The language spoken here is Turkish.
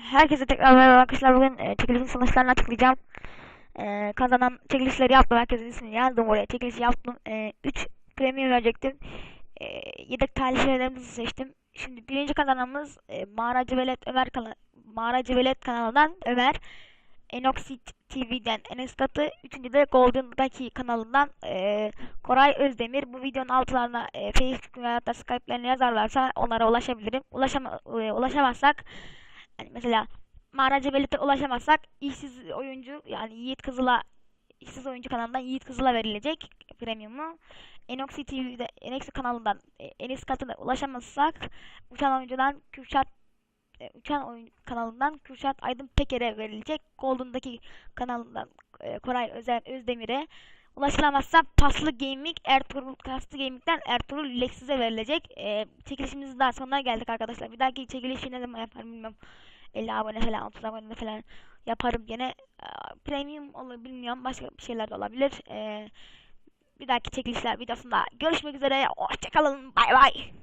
Herkese tekrar merhaba arkadaşlar. Bugün e, çekilişin sonuçlarını açıklayacağım. E, kazanan çekilişleri yaptım. Herkesin ismini yazdım oraya. Çekilişi yaptım. 3 premium verecektim. E, yedek talihlerimizi seçtim. Şimdi birinci kazananımız e, Mağaracı Velet Ömer kana Mağaracı Velet kanalından Ömer. Enoxit TV'den Enes. Üçüncü de Golden Ducky kanalından e, Koray Özdemir. Bu videonun altlarına e, Facebook veya da yazarlarsa onlara ulaşabilirim. Ulaşama, e, ulaşamazsak yani mesela Mağaracı Velet'e ulaşamazsak işsiz oyuncu yani Yiğit Kızıl'a işsiz oyuncu kanalından Yiğit Kızıl'a verilecek premiumu. Enoxi TV'de Enoxi kanalından e, Enes Katı'na ulaşamazsak uçan oyuncudan Kürşat e, uçan oyun kanalından Kürşat Aydın Peker'e verilecek. Golden'daki kanalından e, Koray Özen Özdemir'e ulaşılamazsa Paslı Gaming Ertuğrul Kaslı Gaming'den Ertuğrul Lexus'e verilecek. E, çekilişimizin daha sonuna geldik arkadaşlar. Bir dahaki çekilişi ne zaman yaparım bilmiyorum. 50 abone falan 30 abone falan yaparım gene. E, premium olur bilmiyorum. Başka bir şeyler de olabilir. E, bir dahaki çekilişler videosunda görüşmek üzere. Hoşçakalın. Bay bay.